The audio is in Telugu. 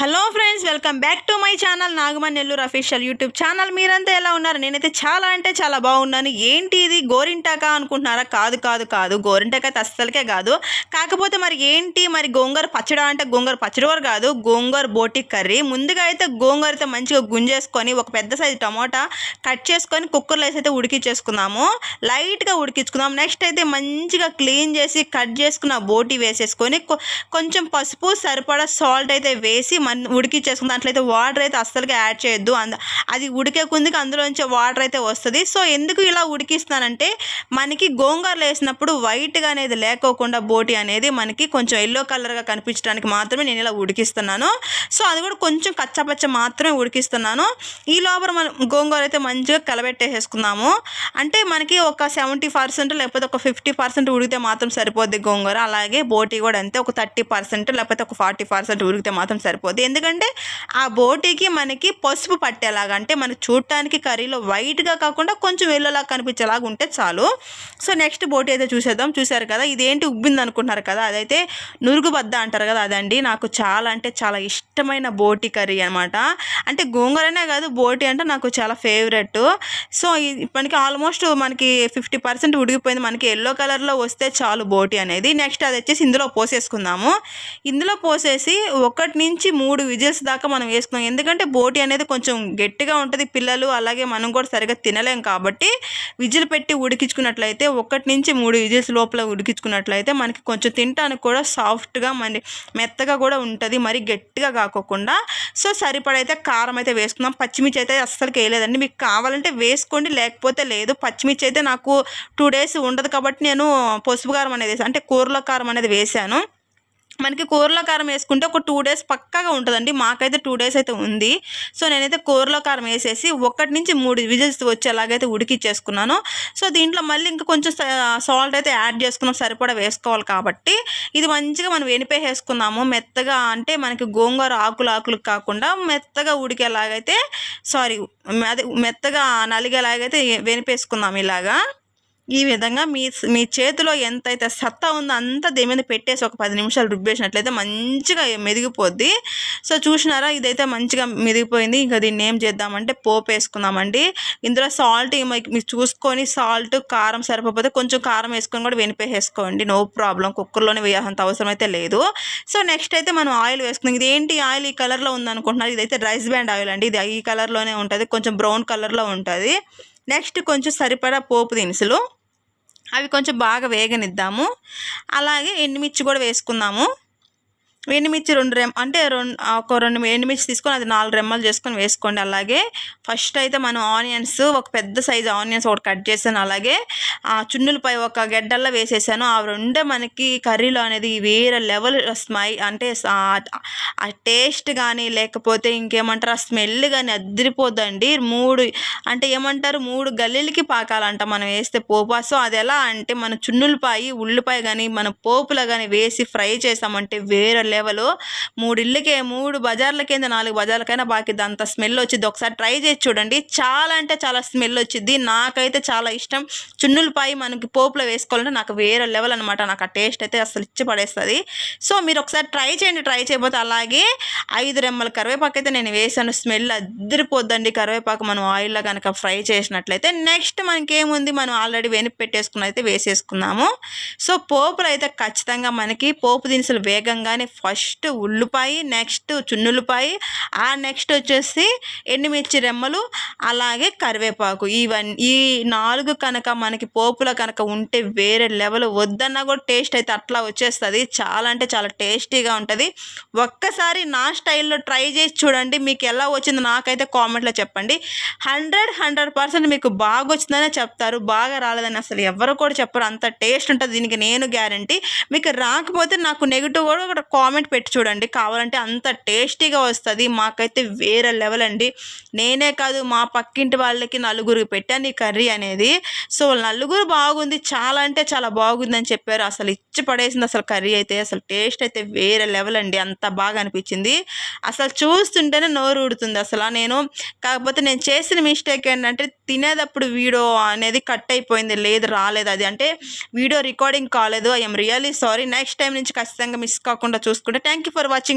Hello friends welcome back to my channel Nagaman Nellore official YouTube channel. మీరంతా ఎలా ఉన్నారు? నేనైతే చాలా అంటే చాలా బాగున్నాను. ఏంటి ఇది? గోరింటాక అనుకుంటున్నారా? కాదు కాదు కాదు. గోరింటాక అయితే అస్సలకే కాదు. కాకపోతే మరి ఏంటి? మరి గోంగూర పచ్చడి అంటే గోంగూర పచ్చడి కూడా కాదు. గోంగూర బోటి కర్రీ. ముందుగా అయితే గోంగూర అయితే మంచిగా గుంజేసుకొని ఒక పెద్ద సైజు టమోటా కట్ చేసుకొని కుక్కర్లో వేసి అయితే ఉడికించేసుకుందాము. లైట్గా ఉడికించుకుందాం నెక్స్ట్ అయితే మంచిగా క్లీన్ చేసి కట్ చేసుకున్న బోటి వేసేసుకొని కొంచెం పసుపు సరిపడా సాల్ట్ అయితే వేసి మన ఉడికిచ్చేసుకుని దాంట్లో అయితే వాటర్ అయితే అస్సలుగా యాడ్ చేయొద్దు. అంద అది ఉడికే కుందికి అందులోంచి వాటర్ అయితే వస్తుంది. సో ఎందుకు ఇలా ఉడికిస్తానంటే మనకి గోంగూరలు వేసినప్పుడు వైట్గా అనేది లేకోకుండా బోటి అనేది మనకి కొంచెం ఎల్లో కలర్గా కనిపించడానికి మాత్రమే నేను ఇలా ఉడికిస్తున్నాను. సో అది కూడా కొంచెం కచ్చపచ్చ మాత్రమే ఉడికిస్తున్నాను. ఈ లోపల మనం గోంగూర అయితే మంచిగా కలబెట్టేసేసుకున్నాము అంటే మనకి ఒక సెవెంటీ పర్సెంట్ లేకపోతే ఒక ఫిఫ్టీ పర్సెంట్ ఉడికితే మాత్రం సరిపోద్ది గోంగూర. అలాగే బోటి కూడా అంతే ఒక థర్టీ పర్సెంట్ లేకపోతే ఒక ఫార్టీ పర్సెంట్ ఉడికితే మాత్రం సరిపోద్ది. ఎందుకంటే ఆ బోటికి మనకి పసుపు పట్టేలాగా అంటే మనకు చూడటానికి కర్రీలో వైట్గా కాకుండా కొంచెం ఎల్లోలా కనిపించేలాగా ఉంటే చాలు. సో నెక్స్ట్ బోటి అయితే చూసేద్దాం. చూసారు కదా ఇదేంటి ఉబ్బింది అనుకుంటున్నారు కదా అదైతే నురుగుబద్ద అంటారు కదా అదండి. నాకు చాలా అంటే చాలా ఇష్టమైన బోటి కర్రీ అనమాట అంటే గోంగూరనే కాదు బోటి అంటే నాకు చాలా ఫేవరెట్ సో మనకి ఆల్మోస్ట్ మనకి ఫిఫ్టీ పర్సెంట్ ఉడిగిపోయింది మనకి ఎల్లో కలర్లో వస్తే చాలు బోటి అనేది. నెక్స్ట్ అది వచ్చేసి ఇందులో పోసేసుకుందాము. ఇందులో పోసేసి ఒకటి నుంచి మూడు మూడు విజిల్స్ దాకా మనం వేసుకున్నాం. ఎందుకంటే బోటి అనేది కొంచెం గట్టిగా ఉంటుంది పిల్లలు అలాగే మనం కూడా సరిగా తినలేం కాబట్టి విజిల్ పెట్టి ఉడికించుకున్నట్లయితే ఒకటి నుంచి మూడు విజిల్స్ లోపల ఉడికించుకున్నట్లయితే మనకి కొంచెం తింటానికి కూడా సాఫ్ట్గా మరి మెత్తగా కూడా ఉంటుంది. మరి గట్టిగా కాకోకుండా. సో సరిపడైతే కారం అయితే వేసుకుందాం. పచ్చిమిర్చి అయితే అస్సలు వేయలేదండి. మీకు కావాలంటే వేసుకోండి లేకపోతే లేదు. పచ్చిమిర్చి అయితే నాకు టూ డేస్ ఉండదు కాబట్టి నేను పసుపు కారం అనేది వేసాను అంటే కూరలో కారం అనేది వేసాను. మనకి కూరలో కారం వేసుకుంటే ఒక టూ డేస్ పక్కాగా ఉంటుందండి. మాకైతే టూ డేస్ అయితే ఉంది. సో నేనైతే కూరలో కారం వేసేసి ఒకటి నుంచి మూడు విజిల్స్ వచ్చేలాగైతే ఉడికిచ్చేసుకున్నాను. సో దీంట్లో మళ్ళీ ఇంకా కొంచెం సాల్ట్ అయితే యాడ్ చేసుకున్నాం. సరిపడా వేసుకోవాలి కాబట్టి. ఇది మంచిగా మనం వెనిపేసేసుకున్నాము మెత్తగా అంటే మనకి గోంగూర ఆకులు ఆకులు కాకుండా మెత్తగా ఉడికేలాగైతే సారీ అదే మెత్తగా నలిగేలాగైతే వెనిపేసుకుందాం ఇలాగా. ఈ విధంగా మీ మీ చేతిలో ఎంతైతే సత్తా ఉందో అంతా దేని మీద పెట్టేసి ఒక పది నిమిషాలు రుబ్బేసినట్లయితే మంచిగా మెదిగిపోద్ది. సో చూసినారా? ఇదైతే మంచిగా మెదిగిపోయింది. ఇంకా దీన్ని ఏం చేద్దామంటే పోపు వేసుకుందామండి. ఇందులో సాల్ట్ మీరు చూసుకొని సాల్ట్ కారం సరిపోతే కొంచెం కారం వేసుకొని కూడా వెనిపేసేసుకోండి. No problem. కుక్కర్లోనే వేయాల్సినంత అవసరం అయితే లేదు. సో నెక్స్ట్ అయితే మనం ఆయిల్ వేసుకుందాం. ఇది ఏంటి? ఆయిల్ ఈ కలర్లో ఉందనుకుంటున్నారు. ఇదైతే రైస్ బ్యాండ్ ఆయిల్ అండి. ఇది ఈ కలర్లోనే ఉంటుంది. కొంచెం బ్రౌన్ కలర్లో ఉంటుంది. నెక్స్ట్ కొంచెం సరిపడా పోపు దినుసులు. అవి కొంచెం బాగా వేగనిద్దాము. అలాగే ఎండుమిర్చి కూడా వేసుకుందాము. ఎండుమిర్చి రెండు రెమ్ అంటే రెండు ఒక రెండు ఎండుమిర్చి తీసుకొని అది నాలుగు రెమ్మలు చేసుకొని వేసుకోండి. అలాగే ఫస్ట్ అయితే మనం ఆనియన్స్ ఒక పెద్ద సైజు ఆనియన్స్ ఒకటి కట్ చేశాను అలాగే ఆ చున్నులపై ఒక గడ్డల్లో వేసేసాను. ఆ రెండే మనకి కర్రీలో అనేది వేరే లెవెల్ స్మై అంటే ఆ- టేస్ట్ కానీ లేకపోతే ఇంకేమంటారు ఆ స్మెల్ కానీ అద్దరిపోద్దండి మూడు అంటే ఏమంటారు మూడు గల్లీలకి పాకాలంట మనం వేస్తే పోపా సో అది ఎలా అంటే మన చున్నులపాయి ఉల్లిపాయ కానీ మన పోపులో కానీ వేసి ఫ్రై చేసామంటే వేరే లెవెల్ మూడు ఇళ్ళకే మూడు బజార్ల కింద నాలుగు బజార్లకైనా బాకీ అంత స్మెల్ వచ్చింది ఒకసారి ట్రై చేసి చూడండి. చాలా అంటే చాలా స్మెల్ వచ్చింది నాకైతే చాలా ఇష్టం. చున్నులపాయి మనకి పోపులో వేసుకోవాలంటే నాకు వేరే లెవెల్ అనమాట నాకు ఆ టేస్ట్ అయితే అసలు ఇచ్చి పడేస్తుంది. సో మీరు ఒకసారి ట్రై చేయండి. ట్రై చేయకపోతే అలాగే ఐదు రెమ్మల కరివేపాకు అయితే నేను వేసాను. స్మెల్ అద్దరిపోద్దండి కరివేపాకు మనం ఆయిల్లో కనుక ఫ్రై చేసినట్లయితే. నెక్స్ట్ మనకేముంది? మనం ఆల్రెడీ వెనుక పెట్టేసుకున్న అయితే వేసేసుకున్నాము సో పోపులు అయితే ఖచ్చితంగా మనకి పోపు దినుసులు వేగంగానే ఫస్ట్ ఉల్లిపాయ నెక్స్ట్ చున్నులపాయ ఆ నెక్స్ట్ వచ్చేసి ఎండుమిర్చి రెమ్మలు అలాగే కరివేపాకు. ఇవన్నీ ఈ నాలుగు కనుక మనకి పోపులో కనుక ఉంటే వేరే లెవెల్ వద్దన్నా కూడా టేస్ట్ అయితే అట్లా వచ్చేస్తుంది. చాలా అంటే చాలా టేస్టీగా ఉంటుంది. ఒక్కసారి నా స్టైల్లో ట్రై చేసి చూడండి. మీకు ఎలా వచ్చిందో నాకైతే కామెంట్లో చెప్పండి. హండ్రెడ్ హండ్రెడ్ పర్సెంట్ మీకు బాగా వచ్చిందనే చెప్తారు. బాగా రాలేదని అసలు ఎవరు కూడా చెప్పరు. అంత టేస్ట్ ఉంటుంది. దీనికి నేను గ్యారంటీ. మీకు రాకపోతే నాకు నెగిటివ్ కూడా ఒక కామెంట్ పెట్టి చూడండి. కావాలంటే అంత టేస్టీగా వస్తుంది. మాకైతే వేరే లెవెల్ అండి. నేనే కాదు మా పక్కింటి వాళ్ళకి నలుగురికి పెట్టాను ఈ కర్రీ అనేది. సో నలుగురు బాగుంది. చాలా అంటే చాలా బాగుందని చెప్పారు. అసలు ఇచ్చి పడేసింది అసలు కర్రీ అయితే అసలు టేస్ట్ అయితే వేరే లెవెల్ అండి. అంత బాగా అనిపించింది. అసలు చూస్తుంటేనే నోరు ఊడుతుంది అసలు. నేను కాకపోతే నేను చేసిన మిస్టేక్ ఏంటంటే తినేటప్పుడు వీడియో అనేది కట్ అయిపోయింది. లేదు రాలేదు. అది అంటే వీడియో రికార్డింగ్ కాలేదు. I'm really sorry next time నుంచి ఖచ్చితంగా మిస్ కాకుండా చూసుకుంటే. Thank you for watching